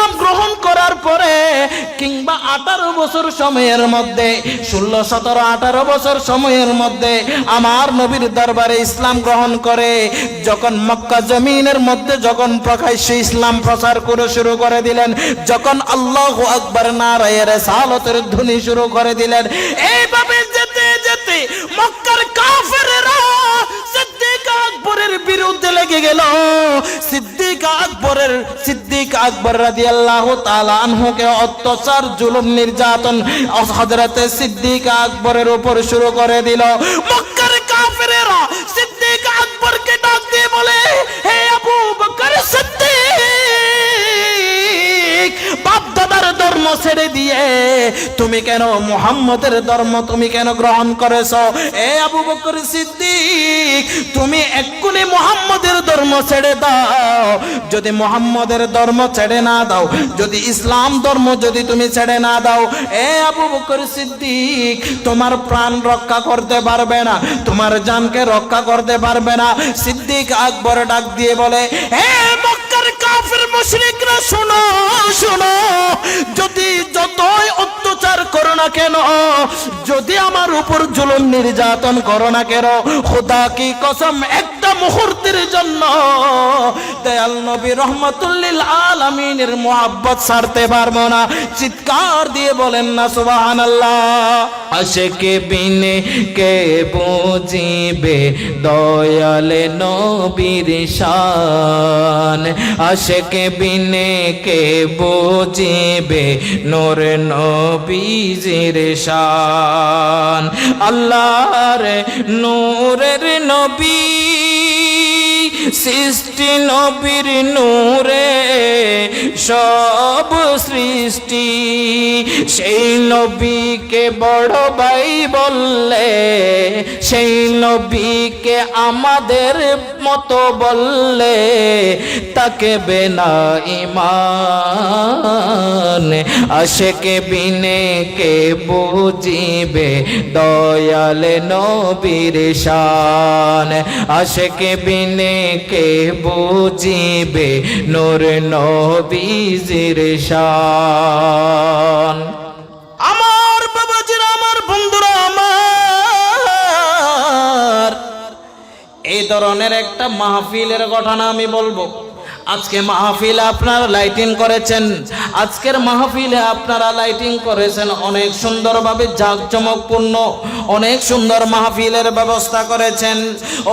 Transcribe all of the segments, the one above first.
ইসলাম গ্রহণ করার পরে কিংবা আঠারো বছর সময়ের মধ্যে, ষোলো, সতেরো, আঠারো বছর সময়ের মধ্যে আমার নবীর দরবারে ইসলাম গ্রহণ করে, যখন মক্কা জমিনের মধ্যে যখন প্রকাশ্যে ইসলাম প্রচার করে শুরু করে দিলেন, যখন আল্লাহ আকবর নারায়ের সালতের ধ্বনি শুরু করে দিলেন, এইভাবে যেতে যেতে মক্কার কাফেরেরা আকবরের বিরুদ্ধে লেগে গেল। সিদ্দিক আকবরের, সিদ্দিক আকবর রাজি আল্লাহ আনহুকে অত্যাচার, জুলুম, নির্যাতন হজরতে সিদ্দিক আকবরের উপর শুরু করে দিল। মক্কার কাফেরেরা সিদ্দিক তুমি কেন মুহাম্মদের ধর্ম তুমি কেন গ্রহণ করেছ? এ আবু বকর সিদ্দিক, তুমি এক্ষুনি মুহাম্মদের ধর্ম ছেড়ে দাও। যদি মুহাম্মদের ধর্ম ছেড়ে না দাও, যদি ইসলাম ধর্ম যদি তুমি ছেড়ে না দাও, এ আবু বকর সিদ্দিক, তোমার প্রাণ রক্ষা করতে পারবে না, তোমার জানকে রক্ষা করতে পারবে না। সিদ্দিক আকবর ডাক দিয়ে বলে, হে মক্কার কাফের মুশরিকরা শোনো শোনো। যদি যতই অত্যাচার করো না কেন, যদি আমার উপর জুলুম নির্যাতন করো না কেন, খোদা কি কসম একটা মুহূর্তের জন্য দয়াল নবী রহমতুল্লিল আলামিনের মোহাব্বত ছাড়তে পারব না। চিৎকার দিয়ে বলেন না, সুবহানাল্লাহ। আশেকে বিনে কে বুঝিবে দয়ালে নবীর শান? আশেকে বিনে কে বুঝিবে নূর নবীজির শান? আল্লাহর নূরের নবী সৃষ্টি নবীর নূরে সব সৃষ্টি, সেই নবীকে বড় ভাই বললে, সেই নবীকে আমাদের মতো বললে, তাকে বেনা ইমান। আশেকে বিনে কে বুঝিবে দয়ালে নবীর শান। আশেকে বিনে কে বুঝিবে নূর নবীজির শান আমার বাবাজির আমার বন্ধুরা আমার। এই ধরনের একটা মাহফিলের ঘটনা আমি বলব। আজকে মাহফিলে আপনারা লাইটিং করেছেন। আজকের মাহফিলে আপনারা লাইটিং করেছেন। অনেক সুন্দরভাবে জাঁকজমকপূর্ণ, অনেক সুন্দর মাহফিলের ব্যবস্থা করেছেন।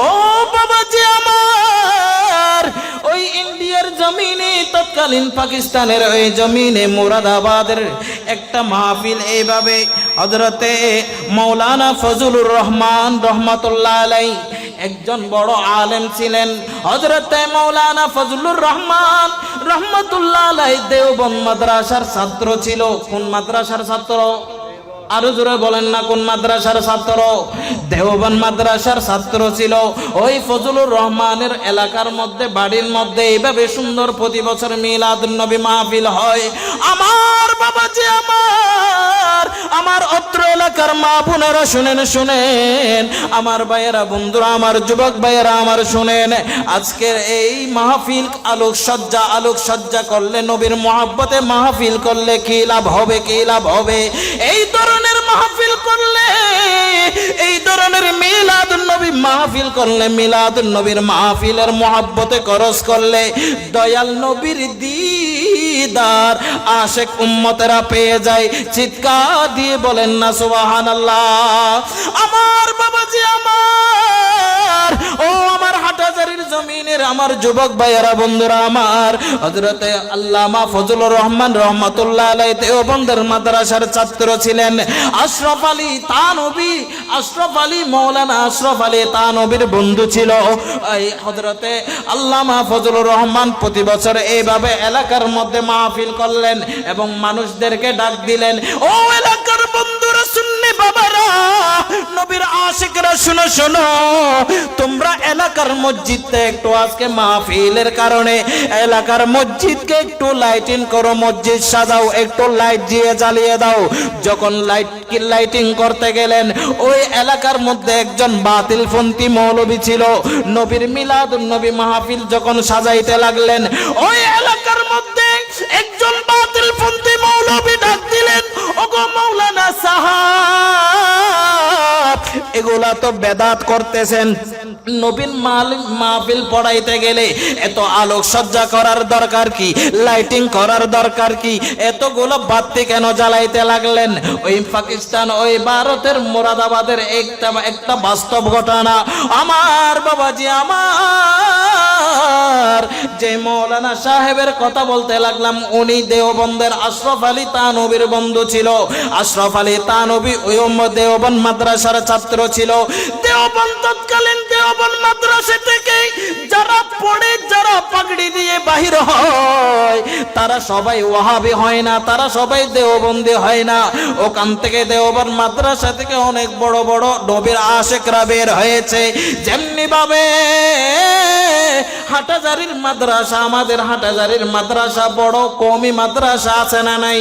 ও বাবাজি আমার, ওই ইন্ডিয়ার জমিনে, তৎকালীন পাকিস্তানের ওই জমিনে, মুরাদাবাদের একটা মাহফিল এইভাবে হজরতে মৌলানা ফজলুর রহমান রহমতুল্লাহ আলাই একজন বড় আলেম ছিলেন হজরতে মৌলানা ফজলুর রহমান রহমতুল্লাহ দেওবন মাদ্রাসার ছাত্র ছিল। কোন মাদ্রাসার ছাত্র? আরও জোরে বলেন না, কোন মাদ্রাসার ছাত্র? দেওবান মাদ্রাসার ছাত্র ছিল। ওই ফজলুর রহমানের এলাকার মধ্যে, বাড়ির মধ্যে এইভাবে সুন্দর প্রতি বছর মিলাদ নবী মাহফিল হয়। আমার বাবা যে আমার আমার অত্র এলাকার মা বোনেরা শুনেন শুনেন। আমার ভাইয়েরা, বন্ধুরা, আমার যুবক ভাইয়েরা, আমার শুনেন। আজকের এই মাহফিল আলোক সজ্জা আলোক সজ্জা করলে নবীর মহাব্বতে মাহফিল করলে কি লাভ হবে, কি লাভ হবে? এই ধরনের মাহফিল করলে, এই ধরনের মিলাদ নবী মাহফিল করলে, মিলাদ নবীর মাহফিলের মহাব্বতে করস করলে, দয়াল নবীর দিদার আশেক উম্মতেরা পেয়ে যায়, চিৎকার দিয়ে বলেন না, সুবহানাল্লাহ। আমার বাবাজি আমার, ও আমার হাটাজারির জমিনের, আমার যুবক ভাইয়েরা, বন্ধুরা আমার হজরতে আল্লামা ফজলুর রহমান রহমতুল্লাহ আলাই দেওবন্দের মাদ্রাসার ছাত্র ছিলেন। আশরফ আলী তানবী, আশরফ আলী মৌলানা আশরফ আলী তানবীর বন্ধু ছিল। এই হজরতে আল্লামা ফজলুর রহমান প্রতি বছর এইভাবে এলাকার মধ্যে মাহফিল করলেন এবং মানুষদেরকে ডাক দিলেন, ও এলাকার বন্ধুরা, শুনলে বাবারা নবীর আশিকরা শুনো, শোনো। তোমরা এলাকার মসজিদে একটু আজকে মাহফিলের কারণে এলাকার মসজিদকে একটু লাইটিং করো, মসজিদ সাজাও, একটু লাইট দিয়ে জ্বালিয়ে দাও। যখন লাইট লাইটিং করতে গেলেন, ওই এলাকার মধ্যে একজন বাতিল ফন্তি মৌলবী ছিল। নবীর মিলাদ নবী মাহফিল যখন সাজাইতে লাগলেন, ওই এলাকার মধ্যে একজন মৌলবী এগুলা তো বেদাত করতেছেন। নবীন মাহফিল পড়াইতে গেলে এত আলোক সজ্জা করার দরকার কি? লাইটিং করার দরকার কি? এতগুলো বাতি কেন জ্বালাইতে লাগলেন? ওই পাকিস্তান, ওই ভারতের, মোরাদাবাদের একটা একটা বাস্তব ঘটনা। আমার বাবাজি, আমার যে মৌলানা সাহেবের কথা বলতে লাগলাম, উনি দেওবন্দের আশরফ আলী তানবীর বন্ধু ছিল। আশরফ আলী তানবী ওই দেওবন মাদ্রাসার ছাত্র ছিল। দেওবন তৎকালীন দেওবন মাদ্রাসা থেকে যারা পড়ে, যারা পাগড়ি দিয়ে বাহির হয়, তারা সবাই ওয়াহাবি হয় না, তারা সবাই দেওবন্দি হয় না। ওখান থেকে দেওবন মাদ্রাসা থেকে অনেক বড় বড় নবীর আশেকরা বের হয়েছে। যেমনি ভাবে হাটাজারির মাদ্রাসা, আমাদের হাটাজারির মাদ্রাসা বড় কমি মাদ্রাসা আছে না নাই?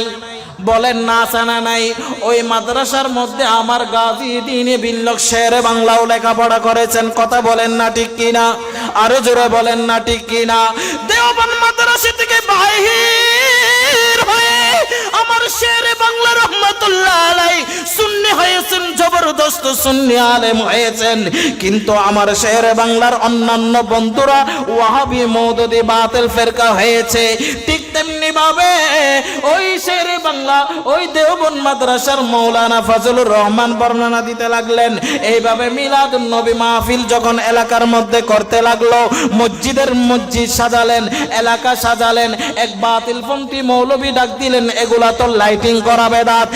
বলেন, না আছে নাই। ওই মাদ্রাসার মধ্যে আমার গাজী দিনে বিল্লক শেরে বাংলাও লেখাপড়া করেছেন। কথা বলেন না ঠিক কিনা আরও জোরে বলেন না ঠিক কিনা দেওবান মাদ্রাসা থেকে বাহির হয়ে আমার শেরে বাংলা রহমতুল্লাহ আলাই সুন্নি হয়েছেন, জবরদস্ত সুন্নি আলেম হয়েছেন। কিন্তু আমার শেরে বাংলার অন্যান্য বন্ধুরা ওয়াহাবি মৌদুদি বাতিল ফেরকা হয়েছে। ঠিক তেমনি ভাবে ওই শেরে বাংলা, ওই দেওবন মাদ্রাসার মৌলানা ফজলুর রহমান বর্ণনা দিতে লাগলেন। এইভাবে মিলাদ নবী মাহফিল যখন এলাকার মধ্যে করতে লাগল, মসজিদের মসজিদ সাজালেন, এলাকা সাজালেন, এক বাতিল পন্থী মৌলবী ডাক দিলেন, এগুলা তো লাইটিং করা বেদাত।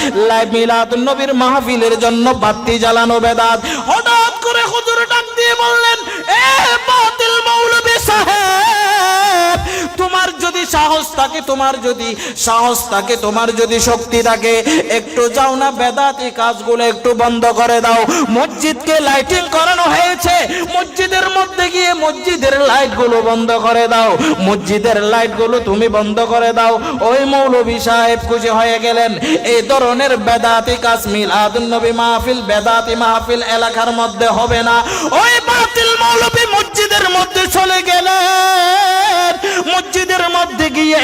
মিলাদ নবীর মাহফিলের জন্য বাতি জ্বালানো বেদাত। হঠাৎ করে হুজুর ডাক দিয়ে বললেন, এ বাতিল মৌলবী সাহেব, তোমার যদি সাহস থাকে, তোমার যদি সাহস থাকে, তোমার যদি শক্তি থাকে, একটু যাও না, বেদাতি কাজগুলো একটু বন্ধ করে দাও। মসজিদকে লাইটিং করানো হয়েছে, মসজিদের মধ্যে গিয়ে মসজিদের লাইটগুলো বন্ধ করে দাও। মসজিদের লাইটগুলো তুমি বন্ধ করে দাও। ওই মৌলভী সাহেব খুশি হয়ে গেলেন। এই ধরনের বেদাতি কাজ মিলাদ নবী মাহফিল, বেদাতি মাহফিল এলাকার মধ্যে হবে না। ওই বাতিল মৌলভী মসজিদের মধ্যে চলে গেলেন। মসজিদের মধ্যে গিয়ে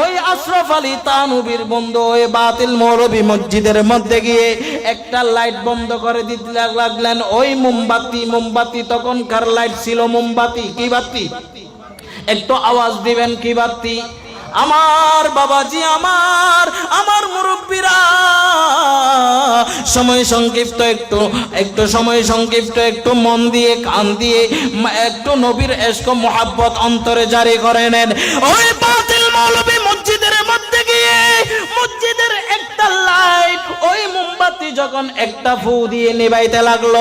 ওই আশরফ আলী তানুবির বন্ধু, ওই বাতিল মৌলবী মসজিদের মধ্যে গিয়ে একটা লাইট বন্ধ করে দিতে লাগলেন। ওই মোমবাতি মোমবাতি, তখনকার লাইট ছিল মোমবাতি। কি বাতি? একটু আওয়াজ দিবেন, কি বাতি? আমার বাবাজি, আমার আমার মুরব্বীরা সময় সংক্ষিপ্ত একটু একটু সময় সংক্ষিপ্ত, একটু মন দিয়ে, কান দিয়ে একটু নবীর এসক মোহাব্বত অন্তরে জারি করে নেন। ওই বাতিল মৌলবী মসজিদের মধ্যে গিয়ে, মসজিদের একটা লাইট ওই মোমবাতি যখন একটা ফু দিয়ে নিবাইতে লাগল,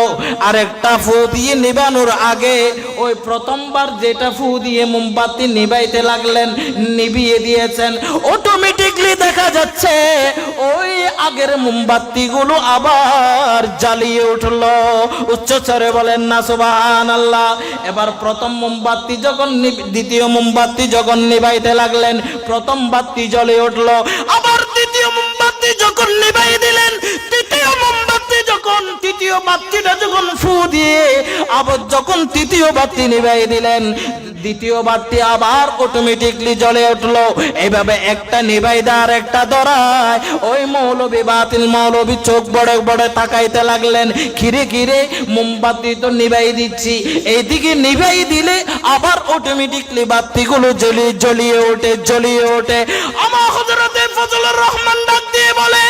আর একটা ফু দিয়ে নিবানোর আগে ওই প্রথমবার যেটা ফু দিয়ে মোমবাতি নিবাইতে লাগলেন নিভিয়ে দিয়েছেন। অটোমেটিকলি দেখা যাচ্ছে ওই আগের মোমবাতিগুলো আবার জ্বালিয়ে উঠল। উচ্চস্বরে বলেন, না সুবাহান আল্লাহ এবার প্রথম মোমবাতি যখন দ্বিতীয় মোমবাতি যখন নিভাইতে লাগলেন, প্রথম বাতি জ্বলে উঠল। আবার মোমবাতি যখন নিবাই দিলেন, তৃতীয় মোমবাতি যখন, তৃতীয় বাতিটা যখন ফু দিয়ে, আবার যখন তৃতীয় বাতি নিবাই দিলেন দ্বিতীয় বাতি আবার অটোমেটিকলি জ্বলে উঠল। এইভাবে একটা নিভাই দেয় একটা ধরায় ওই মৌলবী বাতিল মৌলবী চোখ বড় বড় তাকাইতে লাগলেন। খিরে ঘিরে মোমবাতি তো নিভাই দিচ্ছি। এইদিকে নিভাই দিলে আবার অটোমেটিকলি বাতিগুলো জ্বলিয়ে জ্বলিয়ে ওঠে জ্বলিয়ে ওঠে। আমার হজরতে ফজলুর রহমান ডাক দিয়ে বলে,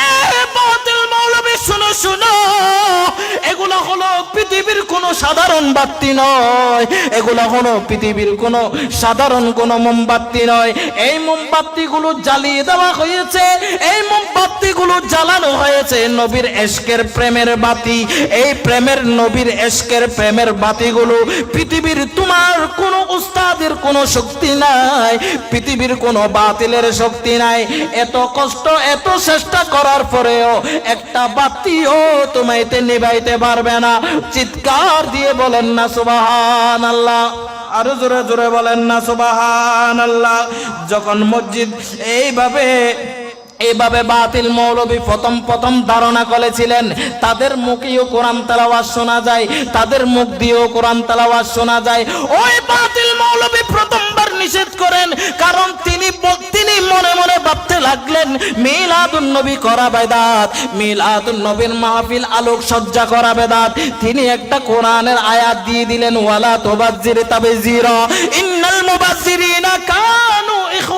এ বাতিল শুনো শুনো, এগুলো হলো পৃথিবীর কোনো সাধারণ বাতি নয়। এগুলো হলো পৃথিবীর কোনো সাধারণ কোনো মোমবাতি নয়। এই মোমবাতিগুলো জ্বালিয়ে দেওয়া হয়েছে, এই মোমবাতিগুলো জ্বালানো হয়েছে নবীর এশকের প্রেমের বাতি। এই প্রেমের, নবীর এশকের প্রেমের বাতিগুলো পৃথিবীর তোমার কোনো উস্তাদের কোনো শক্তি নাই, পৃথিবীর কোনো বাতিলের শক্তি নাই। এত কষ্ট, এত চেষ্টা করার পরেও একটা বাতিও তোমাইতে নিভাইতে পারবে না। চিৎকার দিয়ে বলেন না সুবাহান আল্লাহ আরও জোরে জোরে বলেন না সুবাহান আল্লাহ যখন মসজিদ এইভাবে এইভাবে বাতিল মৌলবী প্রথম প্রথম ধারণা করেছিলেন, তাদের মুখেও কোরআন তালাওয়াজ শোনা যায়, তাদের মুখ দিয়েও কোরআন তালাওয়াজ শোনা যায়। ওই বাতিল মৌলবী প্রথমবার নিষেধ করেন, কারণ তিনি তিনি মনে মনে ভাবতে লাগলেন, মিলাদুন নবী করা বেদাত, মিলাদুন নবীর মাহফিল আলোক সজ্জা করা বেদাত। তিনি একটা কোরআনের আয়াত দিয়ে দিলেন, ওয়ালা তোবাজির। তাবে জিরো ইন্নাল মুবাজিরিনা কানু ইখওয়ানা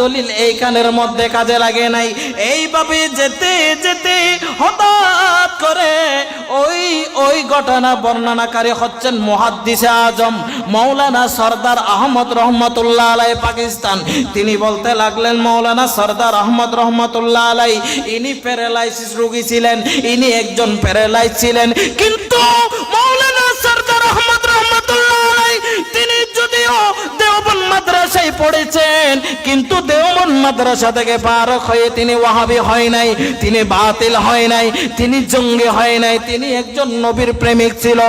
দলিল এইখানের মধ্যে কাজে লাগে নাই। এইভাবে যেতে যেতে হঠাৎ করে ওই ওই ঘটনা বর্ণনাকারী হচ্ছেন মুহাদ্দিসে আজম, মৌলানা সর্দার আহমদ রহমতুল্লাহ পাকিস্তান। তিনি বলতে লাগলেন, মৌলানা সর্দার আহমদ রহমতুল্লাহ আলাই, ইনি প্যারালাইসিস রোগী ছিলেন, ইনি একজন প্যারালাইজ ছিলেন। কিন্তু মৌলানা সরদার আহমদ রহমতুল্লাহ আলাই, তিনি যদিও মাদ্রাসায় পড়েছেন, কিন্তু দেওবন মাদ্রাসা থেকে পারক হয়ে তিনি ওয়াহাবি হয় নাই, তিনি বাতিল হয় নাই, তিনি জঙ্গি হয় নাই, তিনি একজন নবীর প্রেমিক ছিল,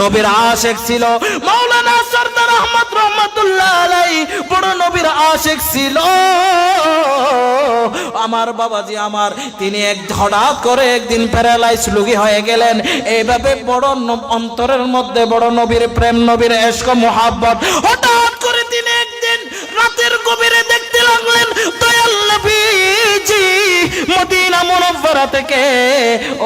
নবীর আশেক ছিল। সর্দার আহমদ রহমতুল্লাহ আলাই বড় নবীর আশেক ছিল। আমার বাবাজি আমার, তিনি এক হঠাৎ করে একদিন প্যারালাইজ হয়ে গেলেন। এইভাবে বড় অন্তরের মধ্যে বড় নবীর প্রেম, নবীর এসক মোহাব্বত Moti মদিনা মুনব্বরা থেকে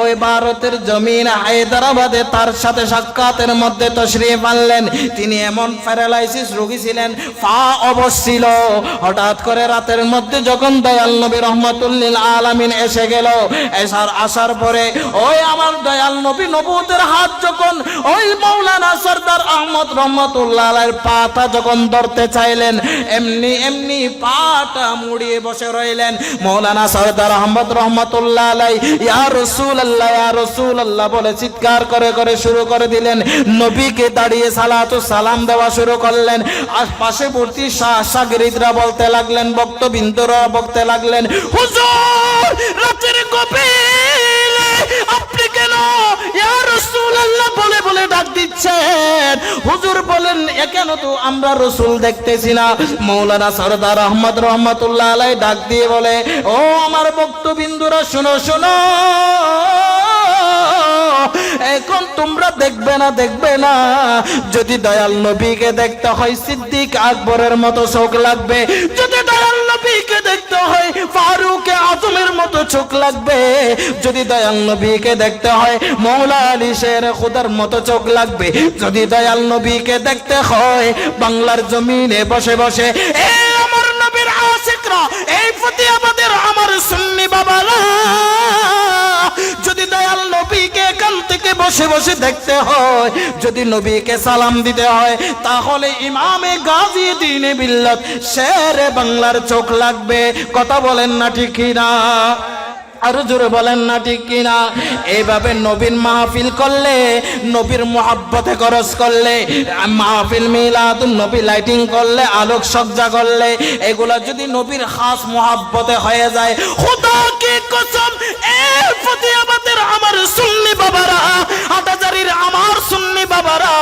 ওই ভারতের জমিন হায়দ্রাবাদে তার সাথে সাক্ষাতের মধ্যে তশরিফ আনলেন। তিনি এমন প্যারালাইসিস রোগী ছিলেন পা অবশ্যিল হঠাৎ করে রাতের মধ্যে যখন দয়াল নবী রহমতুল্লিল আলামিন এসে গেল, এসার আসার পরে, ওই আমার দয়াল নবী নবুতের হাত যখন ওই মৌলানা সর্দার আহমদ রহমতুল্লাহ পাটা যখন ধরতে চাইলেন, এমনি এমনি পাটা মুড়িয়ে বসে রইলেন। মৌলানা সর্দার আহমদ রহমতুল্লাহ আলাই ইয়া রসুল আল্লাহ ইয়া রসুল আল্লাহ বলে চিৎকার করে করে শুরু করে দিলেন। নবীকে দাঁড়িয়ে সালাতু সালাম দেওয়া শুরু করলেন। আর ভর্তি সাগরিদরা বলতে লাগলেন বক্তবিন্দুরা বলতে লাগলেন, হুজুর, রাতের গভীরে আপনি কেন? বলে বলে ডাক দিচ্ছেন। হুজুর বলেন কেন তো আমরা রসুল দেখতেছি না? মৌলানা সরদার আহমদ রহমতুল্লাহ আলাই ডাক দিয়ে বলে, ও আমার বক্তবিন্দুরা শোনো শোনো। এখন তোমরা দেখবে না দেখবে না। যদি দয়াল নবীকে দেখতে হয়, সিদ্দিক আকবরের মতো চোখ লাগবে। যদি দয়াল নবীকে দেখতে হয়, ফারুক আজমের মতো চোখ লাগবে। যদি দয়াল নবীকে দেখতে হয়, মৌলা আলী শের খুদার মতো চোখ লাগবে। যদি দয়াল নবীকে দেখতে হয়, বাংলার জমিনে বসে বসে আমার নবীর আশিকরা, এই ফতিয়াবাদের আমার সুন্নি বাবারা। যদি দয়াল নবীকে এখান থেকে বসে বসে দেখতে হয়, যদি নবীকে সালাম দিতে হয়, তাহলে ইমামে গাজী দিনে বিল্লত শেরে বাংলার চোখ লাগবে। কথা বলেন না ঠিক না আরও জোরে বলেন না ঠিক কিনা? এইভাবে নবীর মাহফিল করলে, নবীর মোহাব্বতে খরচ করলে, মাহফিল মিলাদ নবী লাইটিং করলে আলোক সজ্জা করলে, এগুলা যদি নবীর খাস মোহাব্বতে হয়ে যায়, খুদা কি কসম এ ফতিয়াবাদের আমার সুন্নি বাবারা আমার সুন্নি বাবারা,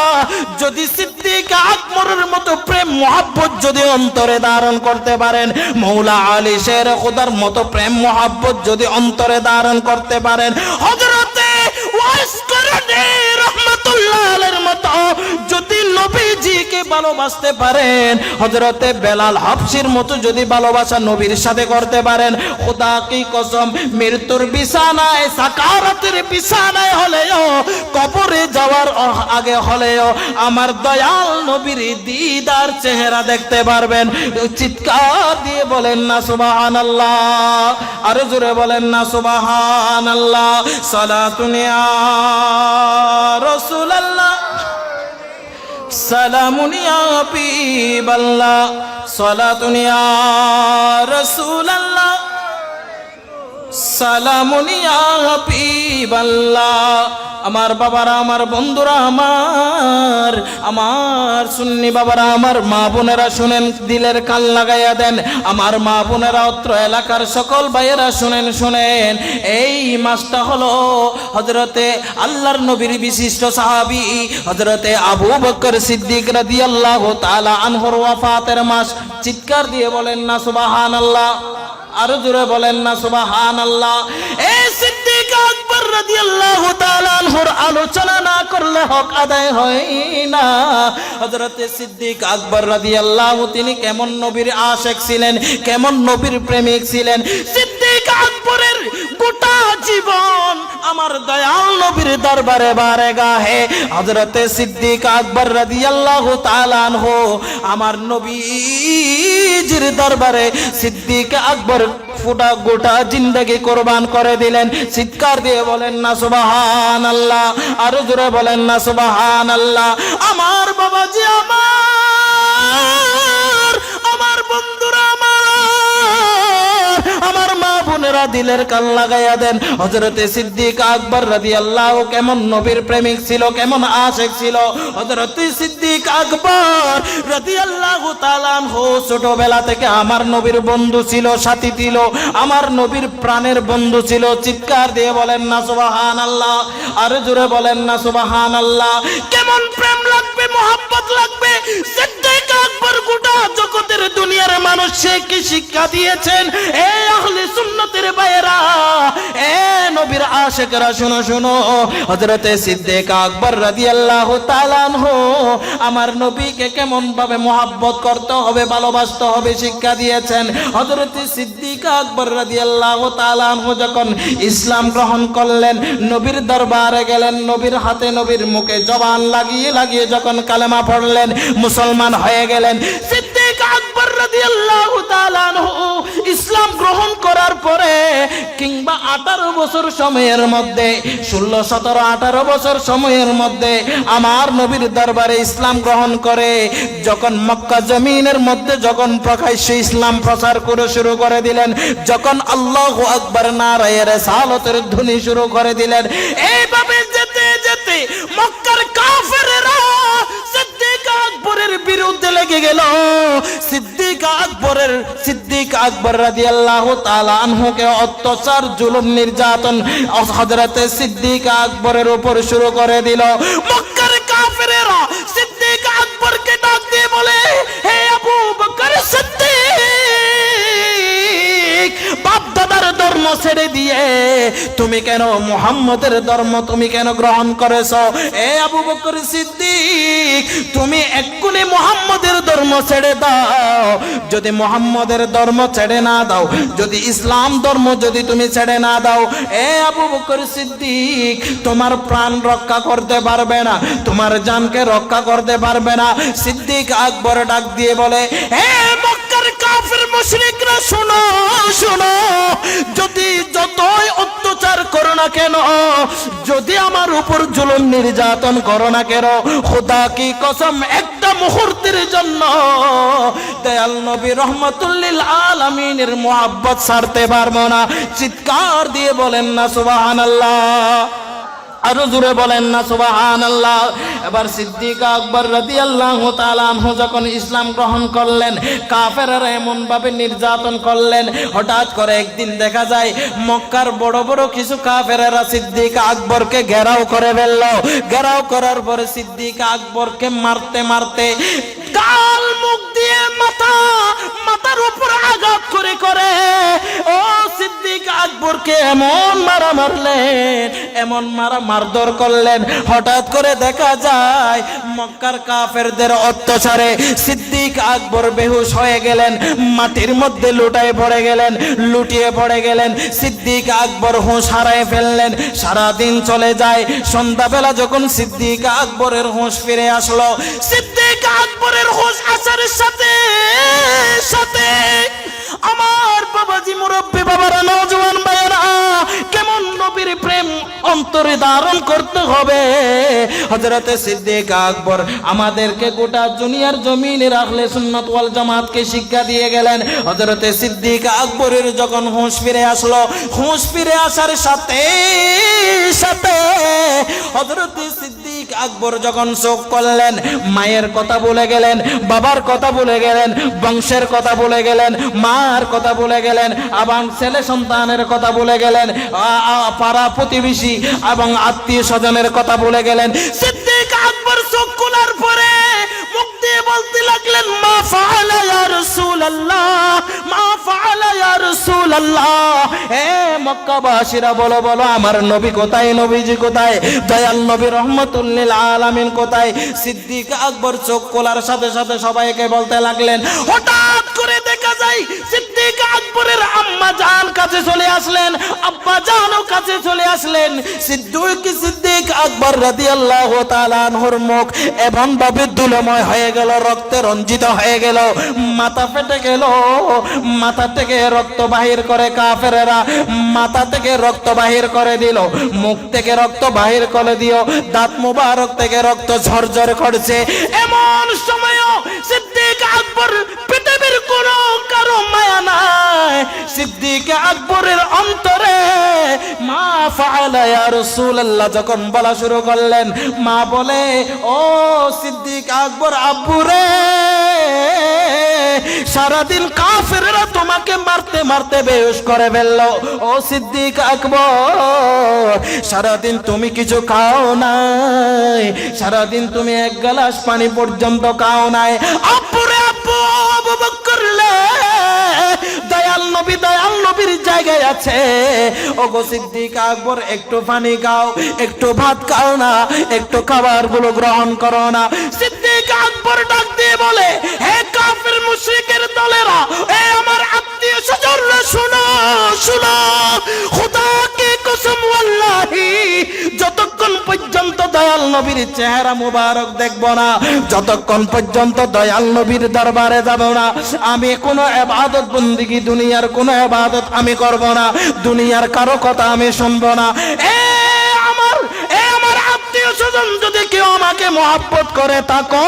যদি সিদ্দিক আকবরের মতো প্রেম, মোহাব্বত যদি অন্তরে ধারণ করতে পারেন, মৌলা আলী শের খুদার মতো প্রেম, মোহাব্বত যদি অন্তরে ধারণ করতে পারেন হজরতে ওয়াইস রহমতুল্লাহ আলাইহির মতো যদি নবীজিকে ভালোবাসতে পারেন হজরতে বেলাল হাফসির মতো যদি ভালোবাসা নবীর সাথে করতে পারেন, খোদা কি কসম, মৃত্যুর বিছানায়, সাকারাতের বিছানায় হলেও, কবরে যাওয়ার আগে হলেও, আমার দয়াল নবীর দিদার চেহারা দেখতে পারবেন। চিৎকার দিয়ে বলেন না সুবাহান আল্লাহ আরও জোরে বলেন না সুবাহান আল্লাহ সালাতুনিয়া রসুল আল্লাহ সালামুন ইয়া হাবিবাল্লাহ সালাতুন ইয়া রাসূলাল্লাহ। সালামুন ইয়া হাবিবাল্লাহ। আমার বাবারা, আমার বন্ধুরা, আমার আমার সুন্নি বাবারা, আমার মা বোনেরা শুনেন, দিলের কান লাগাইয়া দেন। আমার মা বোনেরা, অত্র এলাকার সকল ভাইয়েরা শুনেন শুনেন। এই মাসটা হলো হজরতে আল্লাহর নবীর বিশিষ্ট সাহাবি হজরতে আবু বকর সিদ্দিক রাদিয়াল্লাহু তাআলা আনহুর ওয়াফাতের মাস। চিৎকার দিয়ে বলেন না, সুবহানাল্লাহ। আরও জোরে বলেন না সুবাহান আল্লাহ এই আকবর রাদিয়াল্লাহু তাআলা আনহুর আলোচনা না করলে হক আদায় হয় না। হযরত সিদ্দিক আকবর রাদিয়াল্লাহু, তিনি কেমন নবীর আশিক ছিলেন, কেমন নবীর প্রেমিক ছিলেন? সিদ্দিক আকবরের গোটা জীবন আমার দয়াল নবীর দরবারে বারে গাহে হযরত সিদ্দিক আকবর রাদিয়াল্লাহু তাআলা আনহু আমার নবীজির দরবারে সিদ্দিক আকবর ফুটা গোটা জিন্দগি কোরবান করে দিলেন। চিৎকার দিয়ে বলেন, না সুবাহান আল্লাহ আরও জোরে বলেন, না সুবাহান আল্লাহ আমার বাবাজি আমার দিলের কান লাগাইয়া দেন। হজরতে সিদ্দিক আকবর রাদি আল্লাহ কেমন নবীর প্রেমিক ছিল, কেমন আশেক ছিল? হজরতে সিদ্দিক আকবর রাদি আল্লাহ তালান হো ছোটবেলা থেকে আমার নবীর বন্ধু ছিল, সাথী ছিল, আমার নবীর প্রাণের বন্ধু ছিল। চিৎকার দিয়ে বলেন না সুবাহান আল্লাহ আর জোরে বলেন না সুবাহান আল্লাহ কেমন প্রেম লাগবে মোহাব্বত লাগবে। সিদ্দিক আকবর গোটা জগতের দুনিয়ার মানুষ সে কি শিক্ষা দিয়েছেন? এ আহলে সুন্নতের বাইরা এ নবীর আশেকরা, শোনো শোনো। হযরতে সিদ্দিক আকবর রাদিয়াল্লাহু তাআলা আনহু আমার নবীকে কেমন ভাবে মোহাব্বত করতে হবে, ভালোবাসতে হবে, শিক্ষা দিয়েছেন। হজরত সিদ্দিক আকবর রাজি আল্লাহ আনহু যখন ইসলাম গ্রহণ করলেন, নবীর দরবারে গেলেন, নবীর হাতে নবীর মুখে জবান লাগিয়ে লাগিয়ে যখন কালেমা পড়লেন, মুসলমান হয়ে গেলেন। সিদ্দিক ইসলাম গ্রহণ করার পরে কিংবা আঠারো বছর সময়ের মধ্যে, ষোলো, সতেরো, আঠারো বছর সময়ের মধ্যে আমার নবীর দরবারে ইসলাম গ্রহণ করে, যখন মক্কা জমিনের মধ্যে যখন প্রকাশ্য ইসলাম প্রচার করে শুরু করে দিলেন, যখন আল্লাহ আকবর নারায়ের সালতের ধ্বনি শুরু করে দিলেন, এইভাবে যেতে যেতে গেল। সিদ্দিক আকবরের, সিদ্দিক আকবর রাজি আল্লাহ আনহুকে অত্যাচার, জুলুম, নির্যাতন হজরতে সিদ্দিক আকবরের উপর শুরু করে দিল। মক্কার কাফেরেরা ধর্ম ছেড়ে দিয়ে, তুমি কেন মুহাম্মদের ধর্ম তুমি কেন গ্রহণ করেছ? এ আবু বকর সিদ্দিক, তুমি এক্ষুনি মুহাম্মদের ধর্ম ছেড়ে দাও। যদি মুহাম্মদের ধর্ম ছেড়ে না দাও, যদি ইসলাম ধর্ম যদি তুমি ছেড়ে না দাও, এ আবু বকর সিদ্দিক, তোমার প্রাণ রক্ষা করতে পারবে না, তোমার জানকে রক্ষা করতে পারবে না। সিদ্দিক আকবর ডাক দিয়ে বলে হে মক্কার কাফের মুশরিকরা শোনো শোনো। যদি যতই অত্যাচার করো না কেন, যদি আমার উপর জুলুম নির্যাতন করো না কেন, খোদা কি কসম একটা মুহূর্তের জন্য দয়াল নবী রহমতুল্লিল আলমিনের মোহাব্বত ছাড়তে পারব না। চিৎকার দিয়ে বলেন না সুবাহান আল্লাহ আরও জুড়ে বলেন না সুবাহান আল্লাহ এবার সিদ্দিক আকবর রাদি আল্লাহ তালানহ যখন ইসলাম গ্রহণ করলেন, কাফেরারা এমন ভাবে নির্যাতন করলেন, হঠাৎ করে একদিন দেখা যায়, মক্কার বড় বড় কিছু কাফেরারা সিদ্দিক আকবরকে ঘেরাও করে ফেলল। ঘেরাও করার পরে সিদ্দিক আকবরকে মারতে মারতে গাল, মুখ দিয়ে মাথা, মাথার উপর আঘাত করে করে, ও সিদ্দিক আকবরকে এমন মারা মারলেন, এমন মারা মারধর করলেন। হঠাৎ করে দেখা যায়, মক্কার কাফেরদের অত্যাচারে সিদ্দিক আকবর বেহুশ হয়ে গেলেন, মাটির মধ্যে লুটায় পড়ে গেলেন, লুটিয়ে পড়ে গেলেন। সিদ্দিক আকবর হুঁশ হারায় ফেললেন সারা দিন চলে যায়। সন্ধ্যাবেলা যখন সিদ্দিক আকবরের হুঁশ ফিরে আসলো, সিদ্দিক আকবরের হুঁশ আসার সাথে সাথে আমার মুরব্বী বাবারা নজওয়ান ভাইয়েরা, কেমন নবীর প্রেম অন্তরে ধারণ করতে হবে? হজরতে সিদ্দিক আকবর আমাদেরকে গোটা দুনিয়ার জমিনে রাখলে সুন্নত ওয়াল জামাতকে শিক্ষা দিয়ে গেলেন। হজরতে সিদ্দিক আকবরের যখন হুঁশ ফিরে আসলো, হুঁশ ফিরে আসার সাথে সাথে হজরতে সিদ্দিক আকবর যখন চোখ করলেন, মায়ের কথা বলে গেলেন, বাবার কথা বলে গেলেন, বংশের কথা বলে গেলেন, মার কথা বলে গেলেন আবার ছেলে সন্তানের কথা বলে গেলেন পাড়া প্রতিবেশী এবং আত্মীয় স্বজনের কথা বলে গেলেন। সিদ্দিক আকবর চোখ খোলার পরে দিয়ে বলতে লাগলেন, মা ফাআলা ইয়া রাসূলুল্লাহ, মা আম্মা কাছে চলে আসলেন আকবর মুখ এমন ভাবে দুলময় হয়ে গেল, রক্তে রঞ্জিত হয়ে গেল, মাথা ফেটে গেল, মাথা থেকে রক্ত বাহির করে কাফেরেরা মাথা থেকে রক্ত বাহির করে দিল। মুখ থেকে রক্ত বাহির করে দিও। দাঁত মুবারক থেকে রক্ত ঝরঝর করছে। এমন সময়ও সিদ্দিক আকবর পৃথিবীর কোন কারও মায়া নাই। সিদ্দিক আকবরের অন্তরে মা ফাআলা ইয়া রাসূলুল্লাহ যখন বলা শুরু করলেন, মা বলে, ও সিদ্দিক আকবর আব্বুরে সারাদিন কাফেররা তোমাকে মারতে মারতে বেহুশ করে ফেলল। ও সিদ্দিক আকবর সারাদিন তুমি কিছু খাও নাই। সারাদিন তুমি এক গ্লাস পানি পর্যন্ত খাও নাই। আব্বুরে আব্বু আবু বকর লে, দয়াল নবী দয়াল নবীর জায়গায় আছে। ও গো সিদ্দিক আকবর একটু পানি খাও একটু ভাত খাও না একটু খাবারগুলো গ্রহণ করো না। সিদ্দিক আকবর ডাক দিয়ে বলে হে মুশরিকের দলেরা, এ আমার আত্মীয় স্বজনরা, শুনো শুনো। খোদাকে কসম ওয়াল্লাহি যতক্ষণ পর্যন্ত দয়াল নবীর চেহারা মুবারক দেখব না, যতক্ষণ পর্যন্ত দয়াল নবীর দরবারে যাব না, আমি কোনো এবাদত বন্দিগি, দুনিয়ার কোনো এবাদত আমি করব না, দুনিয়ার কারও কথা আমি শুনব না। এ আমার এ আমার আত্মীয় স্বজন যদি কেউ আমাকে মহাব্বত করে তাকো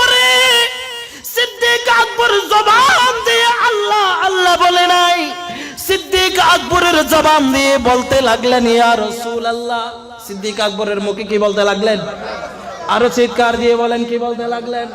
আকবর জবান দিয়ে আল্লাহ আল্লাহ বলে নাই। সিদ্দিক আকবরের জবান দিয়ে বলতে লাগলেন, ইয়া রসুল আল্লাহ সিদ্দিক আকবরের মুখে কি বলতে লাগলেন? আরও চিৎকার দিয়ে বলেন, কি বলতে লাগলেন?